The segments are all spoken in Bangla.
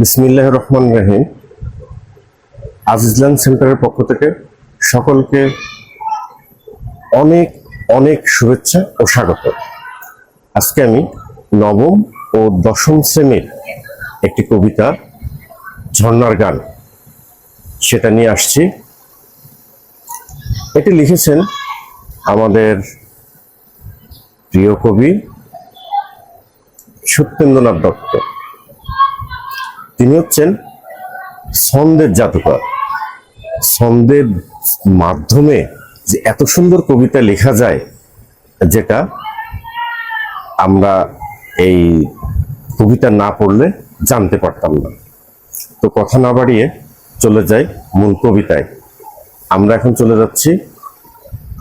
বিসমিল্লাহ রহমান রহিম। আজিজলান সেন্টারের পক্ষ থেকে সকলকে অনেক অনেক শুভেচ্ছা ও স্বাগত। আজকে আমি নবম ও দশম শ্রেণির একটি কবিতা, ঝর্ণার গান, সেটা নিয়ে আসছি। এটি লিখেছেন আমাদের প্রিয় কবি সত্যেন্দ্রনাথ দত্ত। তিনি হচ্ছেন ছন্দের জাদুকর। ছন্দের মাধ্যমে যে এত সুন্দর কবিতা লেখা যায়, যেটা আমরা এই কবিতা না পড়লে জানতে পারতাম না। তো কথা না বাড়িয়ে চলে যাই মূল কবিতায়। আমরা এখন চলে যাচ্ছি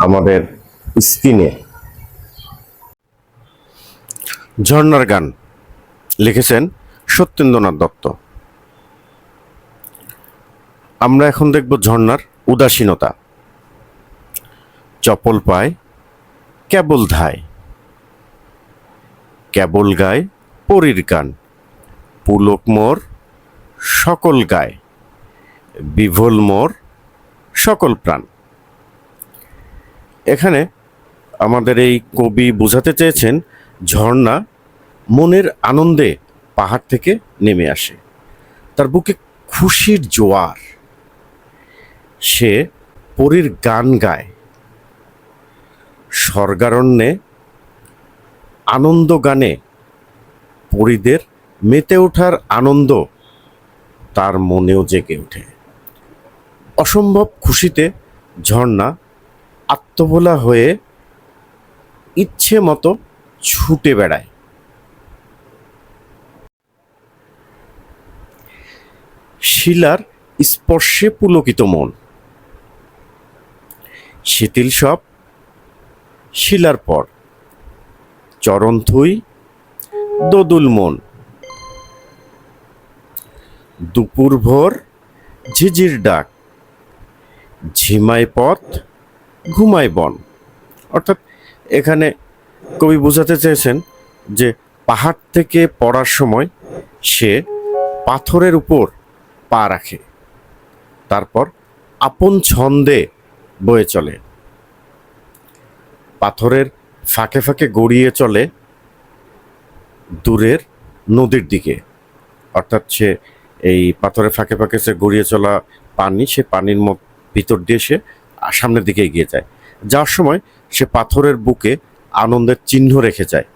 আমাদের স্ক্রিনে। ঝর্ণার গান লিখেছেন সত্যেন্দ্রনাথ দত্ত। আমরা এখন দেখব ঝর্ণার উদাসীনতা। চপল পায়, কেবল ধায়। কেবল গায় পরীর গান। পুলক মোর, সকল গায়। বিভোল মোর, সকল প্রাণ। এখানে আমাদের এই কবি বোঝাতে চেয়েছেন, ঝর্ণা মনের আনন্দে পাহাড় থেকে নেমে আসে। তার বুকে খুশির জোয়ার। সে পরীর গান গায়। স্বর্গারণ্যে আনন্দ গানে। পরীদের মেতে ওঠার আনন্দ তার মনেও জেগে ওঠে। অসম্ভব খুশিতে ঝর্ণা আত্মভোলা হয়ে ইচ্ছে মতো ছুটে বেড়ায়। শিলার স্পর্শে পুলকিত মন। শিথিল সব, শিলার পর। চরণ থুই দোদুল মন। দুপুর ভোর, ঝিঝির ডাক। ঝিমায় পথ, ঘুমায় বন। অর্থাৎ এখানে কবি বোঝাতে চেয়েছেন যে পাহাড় থেকে পড়ার সময় সে পাথরের উপর পা রাখে। তারপর আপন ছন্দে বয়ে চলে। পাথরের ফাঁকে ফাঁকে গড়িয়ে চলে দূরের নদীর দিকে। অর্থাৎ সে এই পাথরের ফাঁকে ফাঁকে সে গড়িয়ে চলা পানি, সে পানির ভিতর দিয়ে সে সামনের দিকে এগিয়ে যায়। যাওয়ার সময় সে পাথরের বুকে আনন্দের চিহ্ন রেখে যায়।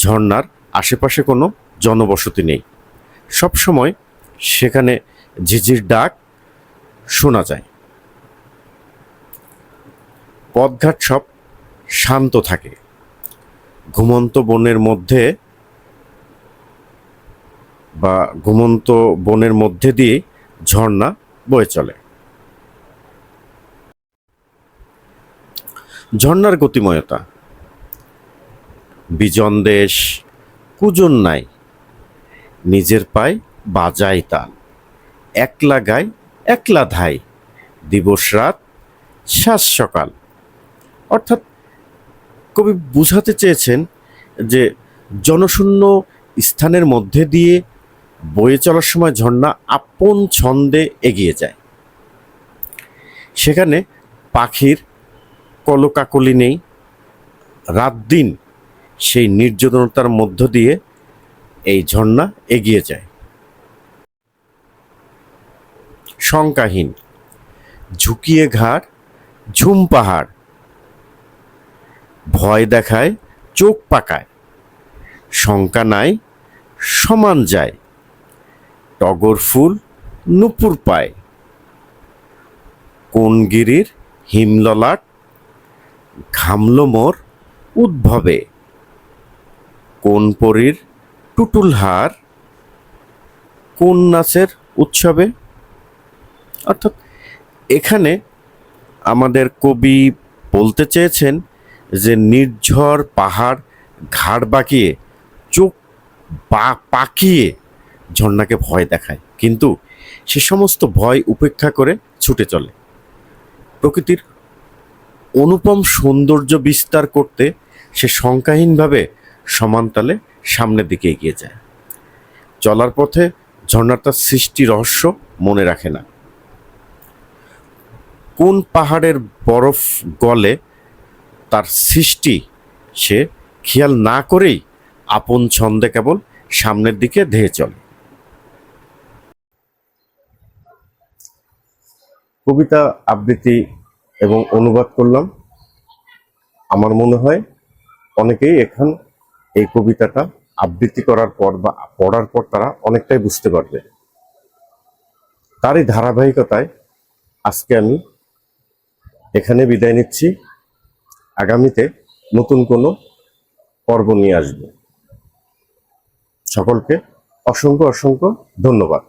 ঝর্ণার আশেপাশে কোনো জনবসতি নেই। সব সময় সেখানে ঝিঝির ডাক শোনা যায়। পথঘাট সব শান্ত থাকে। ঘুমন্ত বনের মধ্যে বা ঘুমন্ত বনের মধ্যে দিয়ে ঝর্ণা বয়ে চলে। ঝর্ণার গতিময়তা। বিজন দেশ, কুজন নাই। নিজের পায় বাজায় তাল একলা গায় একলা ধাই। দিবস রাত শ্বাস সকাল। অর্থাৎ কবি বুঝাতে চেয়েছেন যে জনশূন্য স্থানের মধ্যে দিয়ে বয়ে চলার সময় ঝর্ণা আপন ছন্দে এগিয়ে যায়। সেখানে পাখির কলকাকলি নেই। রাত দিন সেই নির্জনতার মধ্য দিয়ে এই ঝর্ণা এগিয়ে যায়। শঙ্কাহীন। ঝুঁকিয়ে ঘাড়, ঝুম পাহাড়। ভয় দেখায়, চোখ পাকায়। শঙ্কা নাই, সমান যায়। টগর ফুল নুপুর পায়। কোন গিরির হিমললাট? ঘামল মোর উদ্ভবে। কোন পরীর টুটুল হার? কোন নাচের উৎসবে? অর্থাৎ এখানে আমাদের কবি বলতে চেয়েছেন যে নির্ঝর পাহাড় ঘাড় বাঁকিয়ে, চোখ বা পাকিয়ে ঝর্ণাকে ভয় দেখায়। কিন্তু সে সমস্ত ভয় উপেক্ষা করে ছুটে চলে। প্রকৃতির অনুপম সৌন্দর্য বিস্তার করতে সে শঙ্কাহীনভাবে সমানতালে সামনের দিকে এগিয়ে যায়। চলার পথে ঝর্ণার তার সৃষ্টি রহস্য মনে রাখে না। কোন পাহাড়ের বরফ গলে তার সৃষ্টি সে খেয়াল না করেই আপন ছন্দে কেবল সামনের দিকে ধেয়ে চলে। কবিতা, আবৃত্তি এবং অনুবাদ করলাম। আমার মনে হয় অনেকেই এখন এই কবিতাটা আবৃত্তি করার পর বা পড়ার পর তারা অনেকটাই বুঝতে পারবে। তারই ধারাবাহিকতায় আজকে আমি এখানে বিদায় নিচ্ছি। আগামীতে নতুন কোনো পর্ব নিয়ে আসব। সকলকে অসংখ্য অসংখ্য ধন্যবাদ।